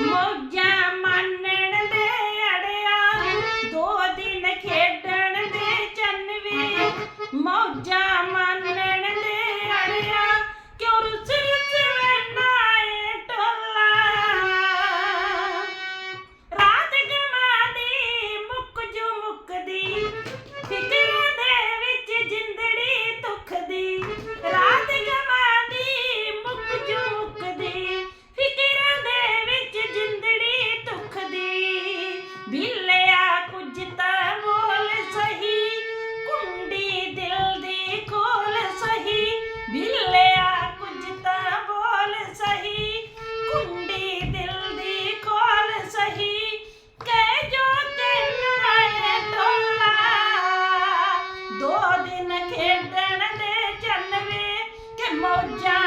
ਮੋਜਾ ਮੰਨਣ ਦੇ ਅੜਿਆ। ਦੋ ਦਿਨ ਖੇਡਣ ਦੇ ਚੰਨ ਵੀ ਬਿੱਲਿਆ, ਕੁਝ ਤਾਂ ਬੋਲ ਸਹੀ। ਕੁੰਡੀ ਦਿਲ ਦੀ ਖੋਲ ਸਹੀ। ਬਿੱਲਿਆ, ਕੁਝ ਤਾਂ ਬੋਲ ਸਹੀ। ਕੁੰਡੀ ਦਿਲ ਦੀ ਖੋਲ ਸਹੀ। ਕਹਿ ਜੋ ਤੈਨਾਂ ਹੈ ਟੋਲਾ। ਦੋ ਦਿਨ ਖੇਡਣ ਦੇ ਚੰਨ ਵੇ ਕਿ ਮੌਜਾਂ